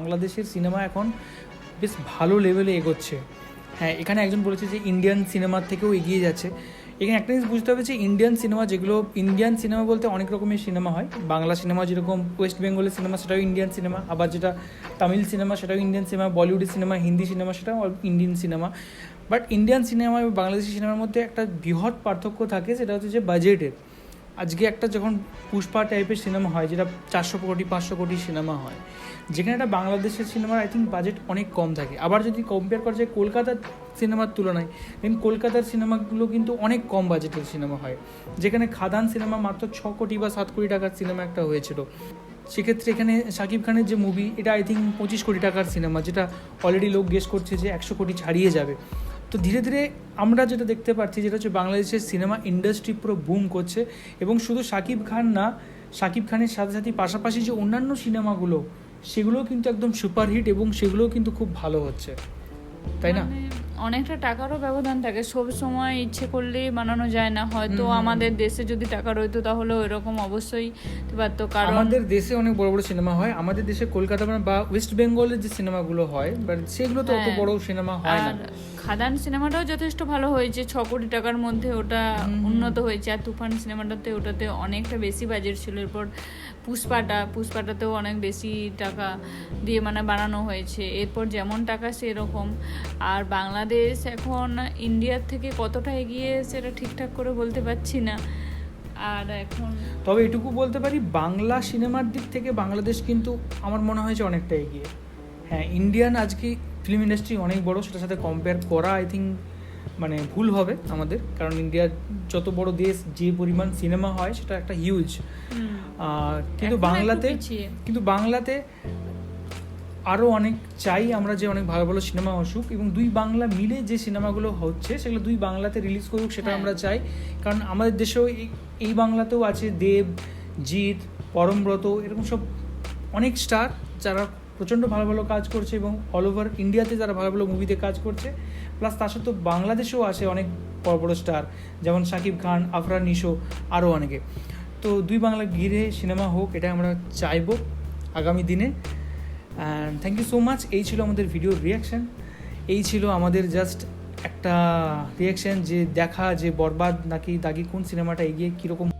বাংলাদেশের সিনেমা এখন বেশ ভালো লেভেলে এগোচ্ছে। হ্যাঁ এখানে একজন বলেছে যে ইন্ডিয়ান সিনেমার থেকেও এগিয়ে যাচ্ছে। এখানে একটা জিনিস বুঝতে হবে যে ইন্ডিয়ান সিনেমা যেগুলো ইন্ডিয়ান সিনেমা বলতে অনেক রকমের সিনেমা হয়। বাংলা সিনেমা যেরকম ওয়েস্ট বেঙ্গলের সিনেমা সেটাও ইন্ডিয়ান সিনেমা আবার যেটা তামিল সিনেমা সেটাও ইন্ডিয়ান সিনেমা বলিউডের সিনেমা হিন্দি সিনেমা সেটাও Indian cinema but Indian cinema এবং বাংলাদেশি সিনেমার মধ্যে একটা বৃহৎ পার্থক্য থাকে, সেটা হচ্ছে যে বাজেটের আজকে একটা যখন পুষ্পা টাইপের সিনেমা হয়, যেটা চারশো কোটি, পাঁচশো কোটি সিনেমা হয়, যেখানে একটা বাংলাদেশের সিনেমার আই থিঙ্ক বাজেট অনেক কম থাকে। আবার যদি কম্পেয়ার করা যায় কলকাতার সিনেমার তুলনায় দেন কলকাতার সিনেমাগুলো কিন্তু অনেক কম বাজেটের সিনেমা হয়। যেখানে খাদান সিনেমা মাত্র ছ কোটি বা সাত কোটি টাকার সিনেমা একটা হয়েছিল। সেক্ষেত্রে এখানে শাকিব খানের যে মুভি এটা আই থিঙ্ক পঁচিশ কোটি টাকার সিনেমা যেটা অলরেডি লোক গেস করছে যে একশো কোটি ছাড়িয়ে যাবে। তো ধীরে ধীরে আমরা যেটা দেখতে পাচ্ছি যেটা হচ্ছে বাংলাদেশের সিনেমা ইন্ডাস্ট্রি পুরো বুম করছে এবং শুধু শাকিব খান না শাকিব খানের সাথে সাথে পাশাপাশি যে অন্যান্য সিনেমাগুলো, সেগুলোও কিন্তু একদম সুপারহিট এবং সেগুলোও কিন্তু খুব ভালো হচ্ছে। তাই না? মানে অনেকটা টাকারও ব্যবধান থাকে। সব সময় ইচ্ছে করলেই বানানো যায় না। হয়তো আমাদের দেশে যদি টাকা রইতো তাহলে ওইরকম অবশ্যই পারতো। কারণ আমাদের দেশে অনেক বড় বড় সিনেমা হয়। আমাদের দেশে কলকাতা বা ওয়েস্ট বেঙ্গলের যে সিনেমাগুলো হয় বাট সেগুলো তো অত হ্যাঁ। বড় সিনেমা হয় না। খাদান সিনেমাটাও যথেষ্ট ভালো হয়েছে। ছ কোটি টাকার মধ্যে ওটা উন্নত হয়েছে। আর তুফান সিনেমাটাতে ওটাতে অনেকটা বেশি বাজেট ছিল। এরপর পুষ্পাটা পুষ্পাটাতেও অনেক বেশি টাকা দিয়ে মানে বানানো হয়েছে। এরপর যেমন টাকা সেরকম। আর বাংলাদেশ এখন ইন্ডিয়ার থেকে কতটা এগিয়ে সেটা ঠিকঠাক করে বলতে পারছি না। আর এখন তবে এটুকু বলতে পারি বাংলা সিনেমার দিক থেকে বাংলাদেশ কিন্তু আমার মনে হয়েছে অনেকটা এগিয়ে। হ্যাঁ ইন্ডিয়ান আজকে ফিল্ম ইন্ডাস্ট্রি অনেক বড় সেটার সাথে কম্পেয়ার করা আই থিঙ্ক মানে ভুল হবে আমাদের কারণ ইন্ডিয়ার যত বড় দেশ যে পরিমাণ সিনেমা হয় সেটা একটা হিউজ কিন্তু বাংলাতে কিন্তু বাংলাতে আরও অনেক চাই আমরা যে অনেক ভালো ভালো সিনেমা আসুক এবং দুই বাংলা মিলে যে সিনেমাগুলো হচ্ছে সেগুলো দুই বাংলাতে রিলিজ করুক সেটা হ্যাঁ। আমরা চাই। কারণ আমাদের দেশেও এই- এই বাংলাতেও আছে দেব জিৎ পরমব্রত এরকম সব অনেক স্টার যারা প্রচণ্ড ভালো ভালো কাজ করছে এবং অল ওভার ইন্ডিয়াতে যারা ভালো ভালো মুভিতে কাজ করছে। প্লাস তার সাথে বাংলাদেশেও আছে অনেক বড় বড় স্টার যেমন শাকিব খান আফরান নিশো আরও অনেকে। তো দুই বাংলা ঘিরে সিনেমা হোক এটা আমরা চাইব আগামী দিনে। And thank you so much এই ছিল আমাদের ভিডিওর রিয়াকশান এই ছিল আমাদের জাস্ট একটা রিয়াকশান যে দেখা, যে বরবাদ নাকি দাগি কোন সিনেমাটা এগিয়ে কীরকম